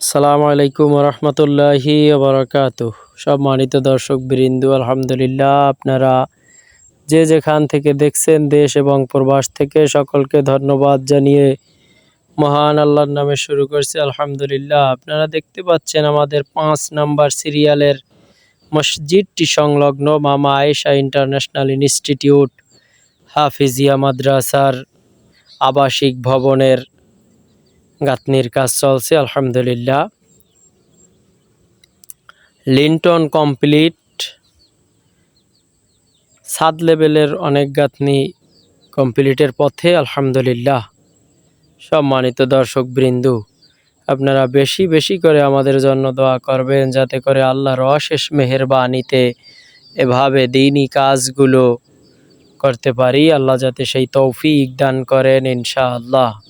আসসালামু আলাইকুম রহমতুল্লাহি বারাকাত সব মানিত দর্শক বৃন্দু আলহামদুলিল্লাহ, আপনারা যে যেখান থেকে দেখছেন, দেশ এবং প্রবাস থেকে সকলকে ধন্যবাদ জানিয়ে মহান আল্লাহর নামে শুরু করছি। আলহামদুলিল্লাহ, আপনারা দেখতে পাচ্ছেন আমাদের পাঁচ নাম্বার সিরিয়ালের মসজিদটি সংলগ্ন মামা আয়েশা ইন্টারন্যাশনাল ইনস্টিটিউট হাফিজিয়া মাদ্রাসার আবাসিক ভবনের গাঁথনির কাজ চলছে, আলহামদুলিল্লাহ। Lintel complete. সাত লেভেলের অনেক গাঁথনি কমপ্লিটের পথে, আলহামদুলিল্লাহ। সম্মানিত দর্শক বৃন্দু আপনারা বেশি বেশি করে আমাদের জন্য দোয়া করবেন, যাতে করে আল্লাহর অশেষ মেহেরবানিতে এভাবে দিনই কাজগুলো করতে পারি। আল্লাহ যাতে সেই তৌফিক দান করেন, ইনশাআল্লাহ।